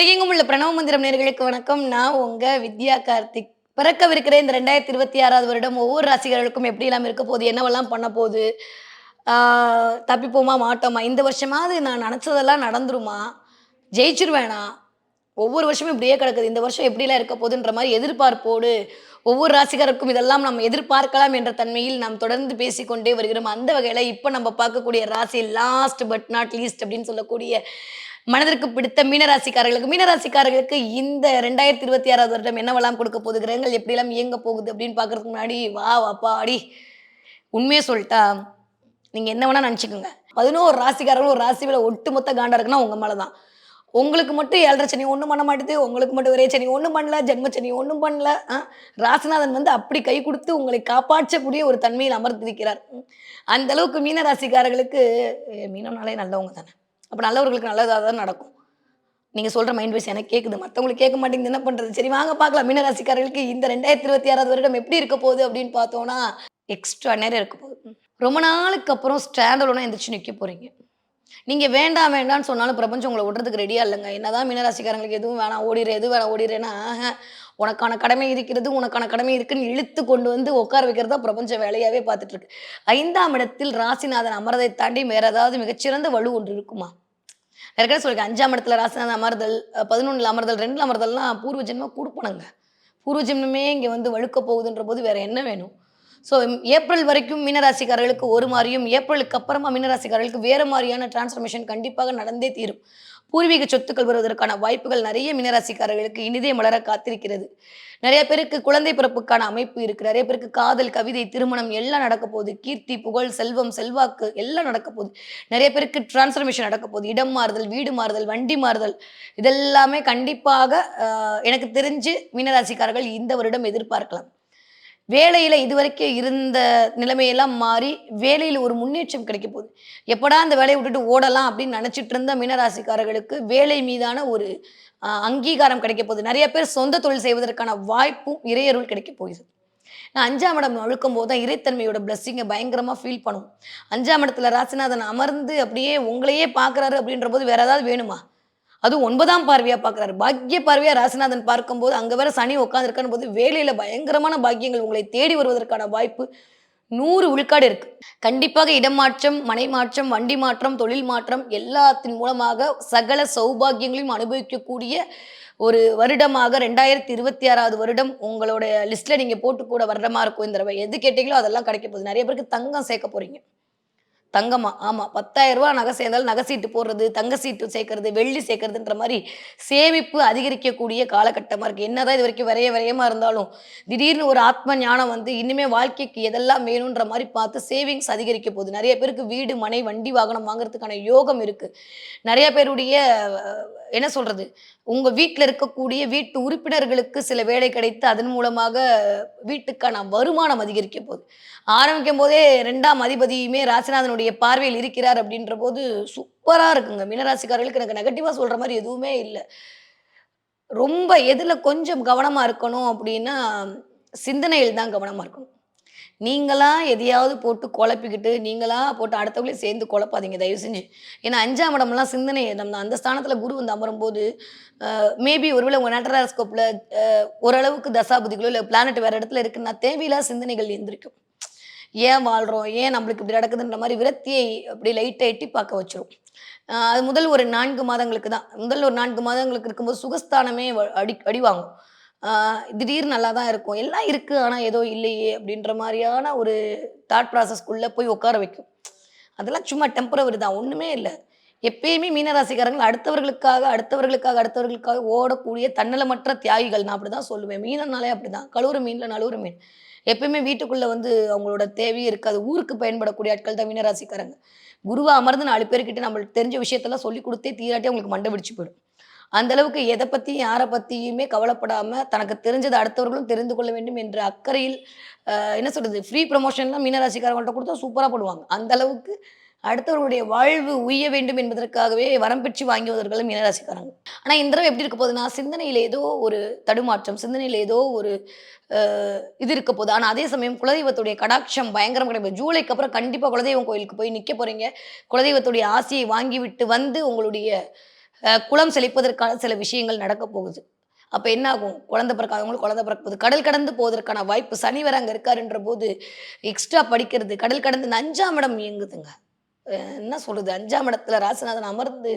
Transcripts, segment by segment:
உலகெங்கும் உள்ள பிரணவ மந்திரம் நேர்களுக்கு வணக்கம். நான் உங்க வித்யா கார்த்திக். பிறக்கவிருக்கிற இந்த ரெண்டாயிரத்தி இருபத்தி ஆறாவது வருடம் ஒவ்வொரு ராசிகளுக்கும் எப்படி எல்லாம் இருக்க போகுது என்னவெல்லாம் பண்ண போகுது தப்பிப்போமா மாட்டோமா இந்த வருஷமாவது நான் நினச்சதெல்லாம் நடந்துருமா? ஜெயிச்சிருவேனா? ஒவ்வொரு வருஷமும் இப்படியே கிடக்குது. இந்த வருஷம் எப்படிலாம் இருக்க போகுதுன்ற மாதிரி எதிர்பார்ப்போடு ஒவ்வொரு ராசிகருக்கும் இதெல்லாம் நாம் எதிர்பார்க்கலாம் என்ற தன்மையில் நாம் தொடர்ந்து பேசிக்கொண்டே வருகிறோம். அந்த வகையில் இப்போ நம்ம பார்க்கக்கூடிய ராசி லாஸ்ட் பட் நாட் லீஸ்ட் அப்படின்னு சொல்லக்கூடிய மனதிற்கு பிடித்த மீனராசிக்காரர்களுக்கு மீனராசிக்காரர்களுக்கு இந்த ரெண்டாயிரத்தி இருபத்தி ஆறாவது வருடம் என்னவெல்லாம் கொடுக்க போகுது? கிரகங்கள் எப்படியெல்லாம் இயங்க போகுது அப்படின்னு பார்க்கறதுக்கு முன்னாடி வா வாப்பா அடி உண்மையை சொல்லிட்டா நீங்கள் என்ன வேணால் நினச்சிக்கோங்க. பதினோரு ராசிக்காரங்களும் ஒரு ராசி மேலே ஒட்டுமொத்த காண்டா இருக்குன்னா உங்கள் மேலே தான் உங்களுக்கு மட்டும் ஏழரை சனி ஒன்றும் பண்ண மாட்டேது உங்களுக்கு மட்டும் ஒரே சனி ஒன்றும் பண்ணல ஜென்மச்சனி ஒன்றும் பண்ணல ராசிநாதன் வந்து அப்படி கை கொடுத்து உங்களை காப்பாற்றக்கூடிய ஒரு தன்மையில் அமர்ந்திருக்கிறார். அந்த அளவுக்கு மீன ராசிக்காரர்களுக்கு மீனம்னாலே நல்லவங்க தானே? அப்போ நல்லவர்களுக்கு நல்லதாக தான் நடக்கும். நீங்கள் சொல்கிற மைண்ட் வைஸ் எனக்கு கேட்குது மற்றவங்களுக்கு கேட்க மாட்டேங்குது. என்ன பண்ணுறது சரி வாங்க பார்க்கலாம். மீனராசிக்காரர்களுக்கு இந்த ரெண்டாயிரத்தி இருபத்தி ஆறாவது வருடம் எப்படி இருக்க போகுது அப்படின்னு பார்த்தோன்னா எக்ஸ்ட்ரா நேரம் இருக்க போகுது. ரொம்ப நாளுக்கு அப்புறம் ஸ்டாண்டர்டோட எந்திரிச்சு நிற்க போகிறீங்க நீங்கள் வேண்டாம் வேண்டாம்னு சொன்னாலும் பிரபஞ்சம் உங்களை விடுறதுக்கு ரெடியாக இல்லைங்க. என்னதான் மீனராசிக்காரங்களுக்கு எதுவும் வேணாம் ஓடிடு எதுவும் வேணாம் ஓடிடுறேன்னா உனக்கான கடமை இருக்கிறது உனக்கான கடமை இருக்குன்னு இழுத்து கொண்டு வந்து உட்கார வைக்கிறது தான் பிரபஞ்ச வேலையாகவே பார்த்துட்டு இருக்கு. ஐந்தாம் இடத்தில் ராசிநாதன் அமரதை தாண்டி வேற ஏதாவது மிகச்சிறந்த வலு ஒன்று இருக்குமா? ஏற்கனவே சொல்லிருக்கேன் அஞ்சாம் இடத்துல ராசிநாதன் அமர்தல் பதினொன்றில் அமர்தல் ரெண்டில் அமர்தல்லாம் பூர்வ ஜென்மம் கொடுப்பனங்க. பூர்வ ஜென்மமே இங்கே வந்து வழுக்க போகுதுன்ற போது வேற என்ன வேணும்? ஸோ ஏப்ரல் வரைக்கும் மீனராசிக்காரர்களுக்கு ஒரு மாதிரியும் ஏப்ரலுக்கு அப்புறமா மீனராசிக்காரர்களுக்கு வேறு மாதிரியான டிரான்ஸ்ஃபர்மேஷன் கண்டிப்பாக நடந்தே தீரும். பூர்வீக சொத்துக்கள் வருவதற்கான வாய்ப்புகள் நிறைய மீனராசிக்காரர்களுக்கு இனிதே மலர காத்திருக்கிறது. நிறைய பேருக்கு குழந்தை பிறப்புக்கான அமைப்பு இருக்கு. நிறைய பேருக்கு காதல் கவிதை திருமணம் எல்லாம் நடக்க போகுது. கீர்த்தி புகழ் செல்வம் செல்வாக்கு எல்லாம் நடக்க போகுது. நிறைய பேருக்கு டிரான்ஸ்ஃபர்மேஷன் நடக்க போகுது. இடம் மாறுதல் வீடு மாறுதல் வண்டி மாறுதல் இதெல்லாமே கண்டிப்பாக எனக்கு தெரிஞ்சு மீனராசிக்காரர்கள் இந்த வருடம் எதிர்பார்க்கலாம். வேலையில் இதுவரைக்கும் இருந்த நிலைமையெல்லாம் மாறி வேலையில் ஒரு முன்னேற்றம் கிடைக்க போகுது. எப்படா அந்த வேலையை விட்டுட்டு ஓடலாம் அப்படின்னு நினச்சிட்டு இருந்த மீனராசிக்காரர்களுக்கு வேலை மீதான ஒரு அங்கீகாரம் கிடைக்க போகுது. நிறைய பேர் சொந்த தொழில் செய்வதற்கான வாய்ப்பும் இறையருள் கிடைக்க போகுது. நான் அஞ்சாம் இடம் அழுக்கும் போது தான் இறைத்தன்மையோட பிளஸ்ஸிங்கை பயங்கரமாக ஃபீல் பண்ணும். அஞ்சாம் இடத்துல ராசிநாதன் அமர்ந்து அப்படியே உங்களையே பார்க்குறாரு அப்படின்ற போது வேற ஏதாவது வேணுமா? அதுவும் ஒன்பதாம் பார்வையா பார்க்குறாரு. பாக்கிய பார்வையா ராசிநாதன் பார்க்கும்போது அங்கே வேற சனி உட்காந்துருக்கான போது வேலையில் பயங்கரமான பாக்கியங்கள் உங்களை தேடி வருவதற்கான வாய்ப்பு நூறு உள்காடு இருக்கு. கண்டிப்பாக இடம் மாற்றம் மனை மாற்றம் வண்டி மாற்றம் தொழில் மாற்றம் எல்லாத்தின் மூலமாக சகல சௌபாகியங்களையும் அனுபவிக்கக்கூடிய ஒரு வருடமாக ரெண்டாயிரத்தி இருபத்தி ஆறாவது வருடம் உங்களோட லிஸ்ட்ல நீங்க போட்டு கூட வருடமா இருக்கும் இந்த தடவை. எது கேட்டீங்களோ அதெல்லாம் கிடைக்க போகுது. நிறைய பேருக்கு தங்கம் சேர்க்க போறீங்க. தங்கமா? ஆமா. பத்தாயிரம் ரூபாய் நகை சேர்ந்தாலும் நகை சீட்டு போடுறது தங்க சீட்டு சேர்க்கறது வெள்ளி சேர்க்கறதுன்ற மாதிரி சேமிப்பு அதிகரிக்கக்கூடிய காலகட்டமா இருக்கு. என்னதான் இது வரைக்கும் வரைய வரையமாக இருந்தாலும் திடீர்னு ஒரு ஆத்ம ஞானம் வந்து இனிமே வாழ்க்கைக்கு எதெல்லாம் வேணுன்ற மாதிரி பார்த்து சேவிங்ஸ் அதிகரிக்க போகுது. நிறைய பேருக்கு வீடு மனை வண்டி வாகனம் வாங்குறதுக்கான யோகம் இருக்கு. நிறைய பேருடைய என்ன சொல்றது? உங்க வீட்டில் இருக்கக்கூடிய வீட்டு உறுப்பினர்களுக்கு சில வேலை கிடைத்து அதன் மூலமாக வீட்டுக்கான வருமானம் அதிகரிக்க போகுது. ஆரம்பிக்கும் போதே ரெண்டாம் அதிபதியுமே ராசிநாதனுடைய பார்வையில் இருக்கிறார் அப்படின்ற போது சூப்பராக இருக்குங்க. மீனராசிக்காரர்களுக்கு எனக்கு நெகட்டிவாக சொல்ற மாதிரி எதுவுமே இல்லை. ரொம்ப எதில் கொஞ்சம் கவனமாக இருக்கணும் அப்படின்னா சிந்தனையில் தான் கவனமாக இருக்கணும். நீங்களா எதையாவது போட்டு குழப்பிக்கிட்டு நீங்களாக போட்டு அடுத்தவங்களையும் சேர்ந்து குழப்பாதீங்க. தயவு செஞ்சு. ஏன்னா அஞ்சாம் இடம்லாம் சிந்தனை நம்ம அந்த ஸ்தானத்தில் குரு வந்து அமரும்போது மேபி ஒருவேளை உங்கள் நேட்டராஸ்கோப்பில் ஓரளவுக்கு தசாபதிகளோ இல்லை பிளானட் வேறு இடத்துல இருக்குன்னா தேவையில்லா சிந்தனைகள் எந்திரிக்கும். ஏன் வாழ்கிறோம் ஏன் நம்மளுக்கு இப்படி நடக்குதுன்ற மாதிரி விரக்தியை அப்படி லைட்டாக எட்டி பார்க்க வச்சிரும். அது முதல் ஒரு நான்கு மாதங்களுக்கு தான். முதல் ஒரு நான்கு மாதங்களுக்கு இருக்கும்போது சுகஸ்தானமே வ- அடி அடிவாங்கும். திடீர்னு நல்லா தான் இருக்கும். எல்லாம் இருக்குது ஆனால் ஏதோ இல்லையே அப்படின்ற மாதிரியான ஒரு தாட் ப்ராசஸ்க்குள்ளே போய் உட்கார வைக்கும். அதெல்லாம் சும்மா டெம்பரவரி தான் ஒன்றுமே இல்லை. எப்பயுமே மீனராசிக்காரங்கள் அடுத்தவர்களுக்காக அடுத்தவர்களுக்காக அடுத்தவர்களுக்காக ஓடக்கூடிய தன்னலமற்ற தியாகிகள். நான் அப்படி தான் சொல்லுவேன். மீனனாலே அப்படி தான் கழுவுற மீனில் நழுவுற மீன். எப்பயுமே வீட்டுக்குள்ளே வந்து அவங்களோட தேவையே இருக்காது. ஊருக்கு பயன்படக்கூடிய ஆட்கள் தான் மீனராசிக்காரங்க. குருவா அமர்ந்து நாலு பேர்கிட்ட நம்மளுக்கு தெரிஞ்ச விஷயத்தெல்லாம் சொல்லி கொடுத்தே தீராட்டி அவங்களுக்கு மண்டை பிடிச்சி போயிடும். அந்த அளவுக்கு எதை பற்றியும் யாரை பற்றியுமே கவலைப்படாமல் தனக்கு தெரிஞ்சது அடுத்தவர்களும் தெரிந்து கொள்ள வேண்டும் என்ற அக்கறையில் என்ன சொல்கிறது ஃப்ரீ ப்ரமோஷன்லாம் மீனராசிக்காரங்கள்ட்ட கொடுத்தா சூப்பராக போடுவாங்க. அந்த அளவுக்கு அடுத்தவர்களுடைய வாழ்வு உய்ய வேண்டும் என்பதற்காகவே வரம் பெற்று வாங்கியவர்களும் மீனராசிக்காரங்க ஆனால் இந்த தடவை எப்படி இருக்க போகுதுன்னா சிந்தனையில் ஏதோ ஒரு தடுமாற்றம் சிந்தனையில் ஏதோ ஒரு இது இருக்க போகுது. ஆனால் அதே சமயம் குலதெய்வத்துடைய கடாட்சம் பயங்கரம் கிடைக்கும் ஜூலைக்கு அப்புறம் கண்டிப்பாக குலதெய்வம் கோயிலுக்கு போய் நிற்க போகிறீங்க குலதெய்வத்துடைய ஆசையை வாங்கி விட்டு வந்து உங்களுடைய குளம் செழிப்பதற்கான சில விஷயங்கள் நடக்க போகுது. அப்போ என்ன ஆகும் குழந்தை பிறக்காதவங்களுக்கு குழந்தை பிறக்க போகுது. கடல் கடந்து போவதற்கான வாய்ப்பு சனி வர அங்கே இருக்காருன்ற போது எக்ஸ்ட்ரா படிக்கிறது. கடல் கடந்து அஞ்சாம் இடம் இயங்குதுங்க. என்ன சொல்றது? அஞ்சாம் இடத்துல ராசிநாதன் அமர்ந்து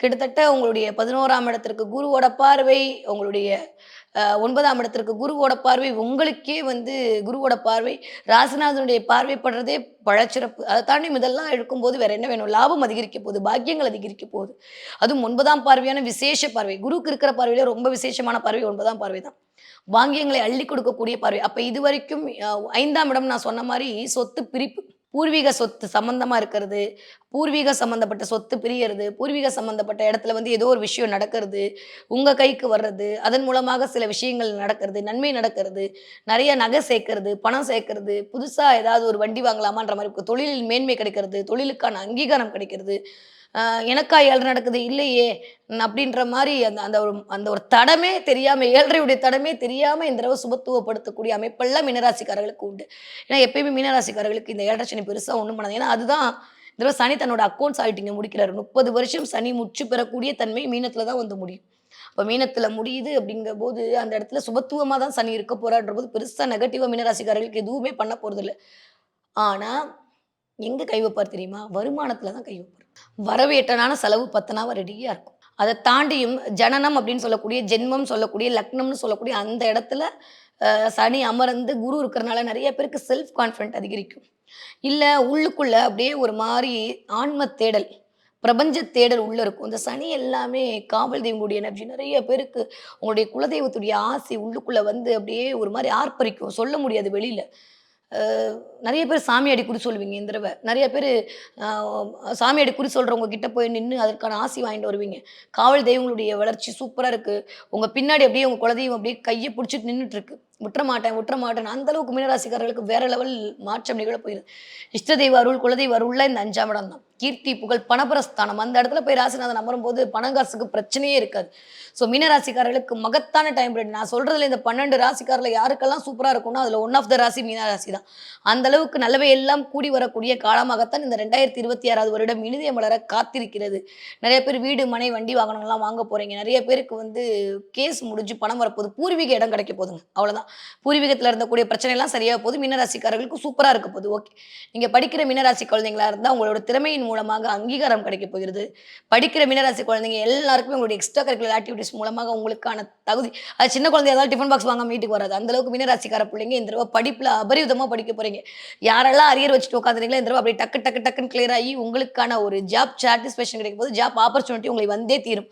கிட்டத்தட்ட உங்களுடைய பதினோராம் இடத்திற்கு குருவோட பார்வை உங்களுடைய ஒன்பதாம் இடத்திற்கு குருவோட பார்வை உங்களுக்கே வந்து குருவோட பார்வை ராசிநாதனுடைய பார்வைப்படுறதே பழச்சிறப்பு. அதை தாண்டி இதெல்லாம் எடுக்கும்போது வேற என்ன வேணும்? லாபம் அதிகரிக்க போகுது பாக்கியங்கள் அதிகரிக்க போகுது. அதுவும் ஒன்பதாம் பார்வையான விசேஷ பார்வை. குருக்கு இருக்கிற பார்வையில ரொம்ப விசேஷமான பார்வை ஒன்பதாம் பார்வை தான். பாக்கியங்களை அள்ளி கொடுக்கக்கூடிய பார்வை. அப்போ இது வரைக்கும் ஐந்தாம் இடம் நான் சொன்ன மாதிரி சொத்து பிரிப்பு பூர்வீக சொத்து சம்பந்தமா இருக்கிறது பூர்வீக சம்பந்தப்பட்ட சொத்து பிரியறது பூர்வீக சம்பந்தப்பட்ட இடத்துல வந்து ஏதோ ஒரு விஷயம் நடக்கிறது உங்க கைக்கு வர்றது அதன் மூலமாக சில விஷயங்கள் நடக்கிறது நன்மை நடக்கிறது நிறைய நகை சேர்க்கறது பணம் சேர்க்கறது புதுசா ஏதாவது ஒரு வண்டி வாங்கலாமான்ற மாதிரி இருக்கும். தொழிலில் மேன்மை கிடைக்கிறது தொழிலுக்கான அங்கீகாரம் கிடைக்கிறது எனக்கா ஏழரை நடக்குது? இல்லையே. அப்படின்ற மாதிரி அந்த அந்த ஒரு அந்த ஒரு தடமே தெரியாமல் ஏழரையுடைய தடமே தெரியாமல் இந்த தடவை சுபத்துவப்படுத்தக்கூடிய அமைப்பெல்லாம் மீனராசிக்காரர்களுக்கு உண்டு. ஏன்னா எப்பயுமே மீனராசிக்காரர்களுக்கு இந்த ஏழரை சனி பெருசாக ஒன்றும் பண்ணாது. ஏன்னா அதுதான் இந்த தடவை சனி தன்னோட அக்கௌண்ட்ஸ் ஆகிட்டிங்க முடிக்கிறாரு. முப்பது வருஷம் சனி முச்சு பெறக்கூடிய தன்மை மீனத்தில் தான் வந்து முடியும். இப்போ மீனத்தில் முடியுது அப்படிங்கிற போது அந்த இடத்துல சுபத்துவமாக தான் சனி இருக்க போகிறான்ற போது பெருசாக நெகட்டிவாக மீனராசிக்காரர்களுக்கு எதுவுமே பண்ண போகிறதில்ல இல்லை எங்கே கை வைப்பார் தெரியுமா? வருமானத்தில் தான் கை வைப்பார். வரவு செலவு பத்தனாவா ரெடியாக இருக்கும். அதை தாண்டியும் ஜனனம் அப்படின்னு சொல்லக்கூடிய ஜென்மம் சொல்லக்கூடிய லக்னம்னு சொல்லக்கூடிய அந்த இடத்துல சனி அமர்ந்து குரு இருக்கிறனால நிறைய பேருக்கு செல்ஃப் கான்ஃபிடென்ட் அதிகரிக்கும். இல்லை உள்ளுக்குள்ளே அப்படியே ஒரு மாதிரி ஆன்ம தேடல் பிரபஞ்ச தேடல் உள்ளே இருக்கும். இந்த சனி எல்லாமே காவல் தெய்வங்களுடைய எனர்ஜி நிறைய பேருக்கு உங்களுடைய குலதெய்வத்துடைய ஆசை உள்ளுக்குள்ளே வந்து அப்படியே ஒரு மாதிரி ஆர்ப்பரிக்கும். சொல்ல முடியாது வெளியில். நிறைய பேர் சாமியாடி குறி சொல்லுவீங்க இந்த தடவை. நிறைய பேர் சாமியாடி குறி சொல்கிறவங்க கிட்ட போய் நின்று அதற்கான ஆசி வாங்கிட்டு வருவீங்க. காவல் தெய்வங்களுடைய வளர்ச்சி சூப்பராக இருக்குது உங்கள் பின்னாடி அப்படியே உங்கள் குலதெய்வம் அப்படியே கையை பிடிச்சிட்டு நின்றுட்டுருக்கு விட்டுற மாட்டேன் விட்டுற மாட்டேன் அந்த அளவுக்கு மீனராசிக்காரர்களுக்கு வேற லெவல் மாற்றம் நிகழ போயிடுது இஷ்ட தெய்வ அருள் குலதெய்வ அருள்ல இந்த அஞ்சாம் இடம் தான். கீர்த்தி புகழ் பணபரஸ்தானம் அந்த இடத்துல போய் ராசிநாதன் நம்பரும் போது பணங்காசுக்கு பிரச்சனையே இருக்காது. ஸோ மீனராசிக்காரர்களுக்கு மகத்தான டைம் பீரியட் நான் சொல்றதுல இந்த பன்னெண்டு ராசிக்காரில் யாருக்கெல்லாம் சூப்பராக இருக்கும்னா அதில் ஒன் ஆஃப் த ராசி மீன ராசி தான். அந்த அளவுக்கு நல்லவை எல்லாம் கூடி வரக்கூடிய காலமாகத்தான் இந்த ரெண்டாயிரத்தி இருபத்தி ஆறாவது வருடம் இனிதய மலர காத்திருக்கிறது. நிறைய பேர் வீடு மனை வண்டி வாகனங்கள்லாம் வாங்க போறீங்க. நிறைய பேருக்கு வந்து கேஸ் முடிஞ்சு பணம் வரப்போகுது. பூர்வீக இடம் கிடைக்க போகுதுங்க. அவ்வளோதான் பூர்வீகத்தில் இருந்தக்கூடிய பிரச்சனைலாம் சரியாக போகுது. மீனராசிக்காரர்களுக்கு சூப்பராக இருக்க போகுது. ஓகே நீங்கள் படிக்கிற மீனராசி குழந்தைங்களா இருந்தால் உங்களோட திறமையின் மூலமாக அங்கீகாரம் கிடைக்க போகிறது. படிக்கிற மீனராசி குழந்தைங்க எல்லாருக்குமே உங்களுடைய எக்ஸ்ட்ரா கரிக்குலர் ஆக்டிவிட்டிஸ் மூலமாக உங்களுக்கான தகுதி அது சின்ன குழந்தை ஏதாவது டிஃபன் பாக்ஸ் வாங்க வீட்டுக்கு வராது. அந்த அளவுக்கு மீனராசிக்கார பிள்ளைங்க இந்த தடவை படிப்பில் அபரிவிதமாக படிக்க போகிறீங்க யாரெல்லாம் அரியர் வச்சுட்டு உட்காந்துறீங்களோ இந்த தடவை அப்படி டக்கு டக்கு டக்குன்னு கிளியர் ஆகி உங்களுக்கான ஒரு ஜாப் சாட்டிஸ்ஃபேக்ஷன் கிடைக்கும் போது ஜாப் ஆப்பர்ச்சுனிட்டி உங்களுக்கு வந்தே தீரும்.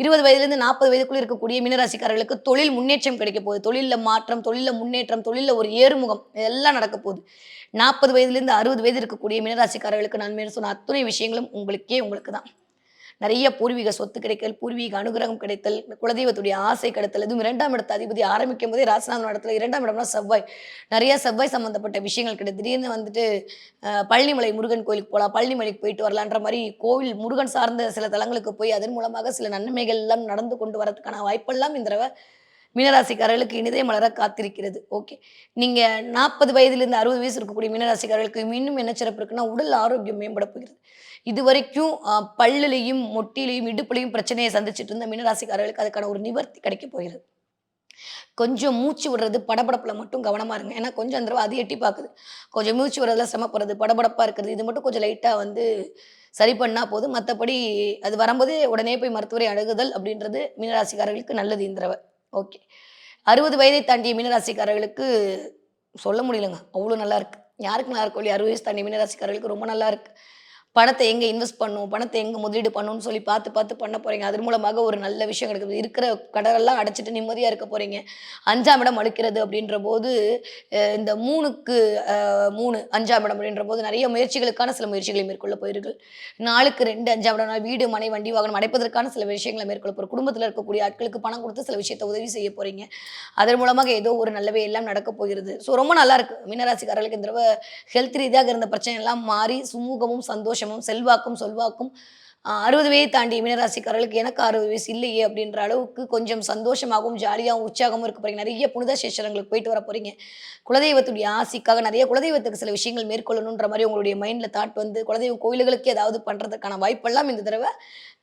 இருபது வயதுலேருந்து நாற்பது வயதுக்குள்ள இருக்கக்கூடிய மீனராசிக்காரர்களுக்கு தொழில் முன்னேற்றம் கிடைக்க போகுது. தொழிலில் மாற்றம் தொழிலில் முன்னேற்றம் தொழிலில் ஒரு ஏறுமுகம் இதெல்லாம் நடக்க போகுது. நாற்பது வயதுலேருந்து அறுபது வயது இருக்கக்கூடிய மீனராசிக்காரர்களுக்கு நன்மைன்னு சொன்ன அத்துணை விஷயங்களும் உங்களுக்கே உங்களுக்கு தான் நிறைய பூர்வீக சொத்து கிடைத்தல் பூர்வீக அனுகிரகம் கிடைத்தல் குலதெய்வத்துடைய ஆசை கிடைத்தல் இதுவும் இரண்டாம் இடத்த அதிபதி ஆரம்பிக்கும் போதே ராசநாதன் இடத்துல இரண்டாம் இடம்னா செவ்வாய். நிறைய செவ்வாய் சம்பந்தப்பட்ட விஷயங்கள் கிடையாது திடீர்னு வந்துட்டு பழனிமலை முருகன் கோயிலுக்கு போகலாம் பழனிமலைக்கு போயிட்டு வரலான்ற மாதிரி கோவில் முருகன் சார்ந்த சில தலங்களுக்கு போய் அதன் மூலமாக சில நன்மைகள் எல்லாம் நடந்து கொண்டு வரதுக்கான வாய்ப்பெல்லாம் இந்த தடவை மீனராசிக்காரர்களுக்கு இனிதே மலர காத்திருக்கிறது. ஓகே நீங்க நாற்பது வயதிலிருந்து அறுபது வயசு இருக்கக்கூடிய மீனராசிக்காரர்களுக்கு இன்னும் என்ன சிறப்பு இருக்குன்னா உடல் ஆரோக்கியம் மேம்பட போகிறது. இது வரைக்கும் பல்லுலையும் மொட்டிலையும் இடுப்புலையும் பிரச்சனையை சந்திச்சுட்டு இருந்த மீனராசிக்காரர்களுக்கு அதுக்கான ஒரு நிவர்த்தி கிடைக்க போகிறது. கொஞ்சம் மூச்சு விடுறது படபடப்புல மட்டும் கவனமா இருங்க. ஏன்னா கொஞ்சம் அந்த தடவை அது எட்டி பார்க்குது. கொஞ்சம் மூச்சு விடுறதுல சிரமப்படுறது படபடப்பா இருக்கிறது. இது மட்டும் கொஞ்சம் லைட்டா வந்து சரி பண்ணா போதும். மற்றபடி அது வரும்போதே உடனே போய் மருத்துவரை அணுகுதல் அப்படின்றது மீனராசிக்காரர்களுக்கு நல்லது இந்த ஓகே அறுபது வயதை தாண்டிய மீனராசிக்காரர்களுக்கு சொல்ல முடியலங்க. அவ்வளோ நல்லா இருக்கு. யாருக்கு நல்லா இருக்கும் இல்லையா அறுபது வயசு தாண்டிய மீனராசிக்காரர்களுக்கு ரொம்ப நல்லா இருக்கு. பணத்தை எங்கே இன்வெஸ்ட் பண்ணும் பணத்தை எங்கே முதலீடு பண்ணணும்னு சொல்லி பார்த்து பார்த்து பண்ண போறீங்க. அதன் மூலமாக ஒரு நல்ல விஷயம் கிடைக்குது. இருக்கிற கடலெல்லாம் அடைச்சிட்டு நிம்மதியாக இருக்க போறீங்க. அஞ்சாம் இடம் அழுக்கிறது அப்படின்ற போது இந்த மூணுக்கு மூணு அஞ்சாம் இடம் அப்படின்ற போது நிறைய முயற்சிகளுக்கான சில முயற்சிகளை மேற்கொள்ள போயிருங்கள் நாளுக்கு ரெண்டு அஞ்சாம் இடம் வீடு மனை வண்டி வாகனம் அடைப்பதற்கான சில விஷயங்களை மேற்கொள்ள போகிற குடும்பத்தில் இருக்கக்கூடிய ஆட்களுக்கு பணம் கொடுத்து சில விஷயத்தை உதவி செய்ய போறீங்க. அதன் மூலமாக ஏதோ ஒரு நல்லவே எல்லாம் நடக்க போகிறது. ஸோ ரொம்ப நல்லா இருக்கு. மீனராசிக்காரர்களுக்கு இந்த தடவை ஹெல்த் ரீதியாக இருந்த பிரச்சனை எல்லாம் மாறி சுமூகமும் சந்தோஷம் சந்தோஷமும் செல்வாக்கும் சொல்வாக்கும் அறுபது வயது தாண்டி மீனராசிக்காரர்களுக்கு எனக்கு அறுபது வயசு இல்லையே அப்படின்ற அளவுக்கு கொஞ்சம் சந்தோஷமாகவும் ஜாலியாகவும் உற்சாகமும் இருக்க போறீங்க. நிறைய புனித சேஷரங்களுக்கு போயிட்டு வர போறீங்க. குலதெய்வத்துடைய ஆசிக்காக நிறைய குலதெய்வத்துக்கு சில விஷயங்கள் மேற்கொள்ளணுன்ற மாதிரி உங்களுடைய மைண்டில் தாட் வந்து குலதெய்வம் கோயில்களுக்கு ஏதாவது பண்ணுறதுக்கான வாய்ப்பெல்லாம் இந்த தடவை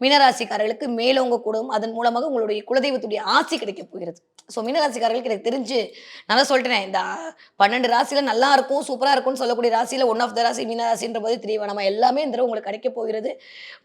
மீனராசிக்காரர்களுக்கு மேலோங்க கூடும். அதன் மூலமாக உங்களுடைய குலதெய்வத்துடைய ஆசி கிடைக்க போகிறது. ஸோ மீனராசிக்காரர்களுக்கு எனக்கு தெரிஞ்சு நான் சொல்லிட்டேன் இந்த பன்னெண்டு ராசியில நல்லா இருக்கும் சூப்பராக இருக்கும்னு சொல்லக்கூடிய ராசியில ஒன் ஆஃப் த ராசி மீனராசின்ற போது தெரிய நம்ம எல்லாமே இந்த தடவை உங்களுக்கு கிடைக்க போகிறது.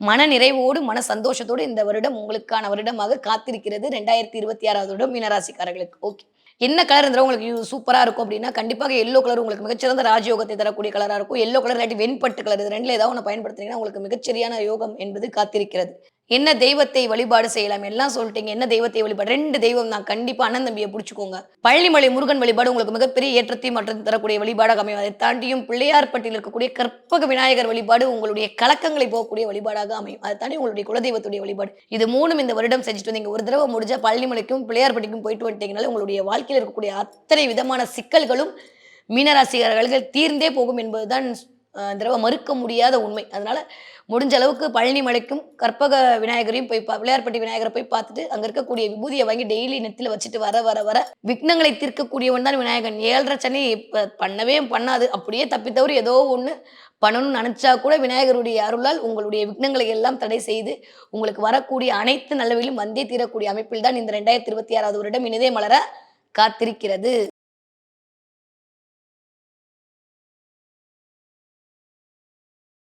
மன நிறைவோடு மன சந்தோஷத்தோடு இந்த வருடம் உங்களுக்கான வருடமாக காத்திருக்கிறது. ரெண்டாயிரத்தி இருபத்தி ஆறாவது வருடம் மீனராசிக்காரர்களுக்கு. ஓகே என்ன கலர் இருந்தாலும் உங்களுக்கு சூப்பராக இருக்கும் அப்படின்னா கண்டிப்பாக எல்லோ கலர் உங்களுக்கு மிகச்சிறந்த ராஜயோகத்தை தரக்கூடிய கலராக இருக்கும். எல்லோ கலர் இல்லாட்டி வெண்பட்டு கலர் இது ரெண்டில் ஏதாவது ஒன்று பயன்படுத்துனீங்கன்னா உங்களுக்கு மிகச்சரியான யோகம் என்பது காத்திருக்கிறது. என்ன தெய்வத்தை வழிபாடு செய்யலாம்? எல்லாம் சொல்லிட்டீங்க. என்ன தெய்வத்தை வழிபாடு? ரெண்டு தெய்வம் தான். கண்டிப்பா அண்ணன் தம்பியை பிடிச்சிக்கோங்க. பழனிமலை முருகன் வழிபாடு உங்களுக்கு மிகப்பெரிய ஏற்றத்தையும் மற்றும் தரக்கூடிய வழிபாடாக அமையும். அதை தாண்டியும் பிள்ளையார்பட்டியில் இருக்கக்கூடிய கற்பக விநாயகர் வழிபாடு உங்களுடைய கலக்கங்களை போகக்கூடிய வழிபாடாக அமையும். அதை தாண்டி உங்களுடைய குலதெய்வத்துடைய வழிபாடு. இது மூணும் இந்த வருடம் செஞ்சுட்டு வந்தீங்க ஒரு தடவை முடிஞ்சா பழனிமலைக்கும் பிள்ளையார்பட்டிக்கும் போயிட்டு வந்துட்டீங்கனால உங்களுடைய வாழ்க்கையில் இருக்கக்கூடிய அத்தனை விதமான சிக்கல்களும் மீனராசிகாரர்கள் தீர்ந்தே போகும் என்பதுதான் தடவை மறுக்க முடியாத உண்மை. அதனால முடிஞ்ச அளவுக்கு பழனி மலைக்கும் கற்பக விநாயகரையும் போய் பா விளையாட்பட்டி விநாயகரை போய் பார்த்துட்டு அங்கே இருக்கக்கூடிய விபூதியை வாங்கி டெய்லி நெத்தில் வச்சுட்டு வர வர வர விக்னங்களை தீர்க்கக்கூடியவன் தான் விநாயகன். ஏழரை சனி இப்போ பண்ணவே பண்ணாது. அப்படியே தப்பி தவறி ஏதோ ஒன்று பண்ணணும்னு நினச்சா கூட விநாயகருடைய அருளால் உங்களுடைய விக்னங்களை எல்லாம் தடை செய்து உங்களுக்கு வரக்கூடிய அனைத்து நல்லவையிலும் வந்தே தீரக்கூடிய அமைப்பில் தான் இந்த ரெண்டாயிரத்தி இருபத்தி ஆறாவது வருடம் இனிதே மலர காத்திருக்கிறது.